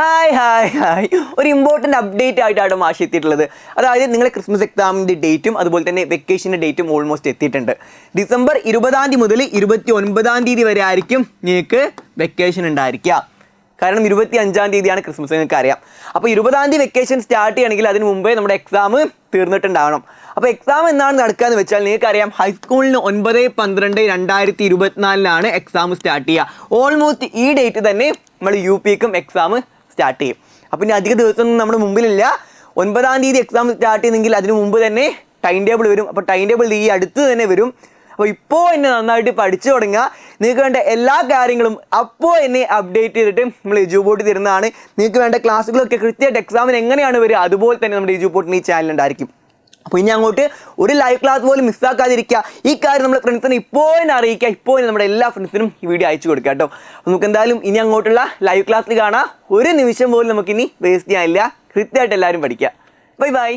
Hi hi hi ഒരു important update ആയിട്ടാണ് മാഷ് എത്തിയിട്ടുള്ളത്. അതായത് നിങ്ങളെ ക്രിസ്മസ് എക്സാമിന്റെ ഡേറ്റും അതുപോലെ തന്നെ വെക്കേഷന്റെ ഡേറ്റും ഓൾമോസ്റ്റ് എത്തിയിട്ടുണ്ട്. ഡിസംബർ ഇരുപതാം തീയതി മുതൽ ഇരുപത്തി ഒൻപതാം തീയതി വരെ ആയിരിക്കും നിങ്ങൾക്ക് വെക്കേഷൻ ഉണ്ടായിരിക്കുക. കാരണം ഇരുപത്തി അഞ്ചാം തീയതിയാണ് ക്രിസ്മസ് നിങ്ങൾക്ക് അറിയാം അപ്പോൾ ഇരുപതാം തീയതി വെക്കേഷൻ സ്റ്റാർട്ട് ചെയ്യണമെങ്കിൽ അതിന് മുമ്പേ നമ്മുടെ എക്സാം തീർന്നിട്ടുണ്ടാവണം. അപ്പോൾ എക്സാം എന്നാണ് നടക്കുക എന്ന് വെച്ചാൽ നിങ്ങൾക്ക് അറിയാം ഹൈസ്കൂളിന് ഒൻപത് പന്ത്രണ്ട് രണ്ടായിരത്തി ഇരുപത്തിനാലിലാണ് എക്സാം സ്റ്റാർട്ട് ചെയ്യുക. ഓൾമോസ്റ്റ് ഈ ഡേറ്റ് തന്നെ നമ്മൾ യു പിക്കും എക്സാം സ്റ്റാർട്ട് ചെയ്യും. അപ്പോൾ ഇനി അധിക ദിവസമൊന്നും നമ്മുടെ മുമ്പിലില്ല. ഒൻപതാം തീയതി എക്സാം സ്റ്റാർട്ട് ചെയ്യുന്നെങ്കിൽ അതിന് മുമ്പ് തന്നെ ടൈം ടേബിൾ വരും. അപ്പോൾ ടൈം ടേബിൾ ഈ അടുത്ത് തന്നെ വരും. അപ്പോൾ ഇപ്പോൾ എന്നെ നന്നായിട്ട് പഠിച്ചു തുടങ്ങുക. നിങ്ങൾക്ക് വേണ്ട എല്ലാ കാര്യങ്ങളും അപ്പോൾ എന്നെ അപ്ഡേറ്റ് ചെയ്തിട്ട് നമ്മൾ എജു ബോർഡ് തരുന്നതാണ്. നിങ്ങൾക്ക് വേണ്ട ക്ലാസ്സുകളൊക്കെ കൃത്യമായിട്ട് എക്സാമിന് എങ്ങനെയാണ് വരിക അതുപോലെ തന്നെ നമ്മുടെ എജു ബോർഡിന് ഈ ചാനൽ ഉണ്ടായിരിക്കും. അപ്പോൾ ഇനി അങ്ങോട്ട് ഒരു ലൈവ് ക്ലാസ് പോലും മിസ്സാക്കാതിരിക്കുക ഈ കാര്യം നമ്മുടെ ഫ്രണ്ട്സിനെ തന്നെ അറിയിക്കുക. തന്നെ നമ്മുടെ എല്ലാ ഫ്രണ്ട്സിനും ഈ വീഡിയോ അയച്ചു കൊടുക്കുക കേട്ടോ. നമുക്ക് എന്തായാലും ഇനി അങ്ങോട്ടുള്ള ലൈവ് ക്ലാസ്സിൽ കാണാം. ഒരു നിമിഷം പോലും നമുക്ക് ഇനി വേസ്റ്റ് ചെയ്യാനില്ല. കൃത്യമായിട്ട് എല്ലാവരും പഠിക്കുക. Bye bye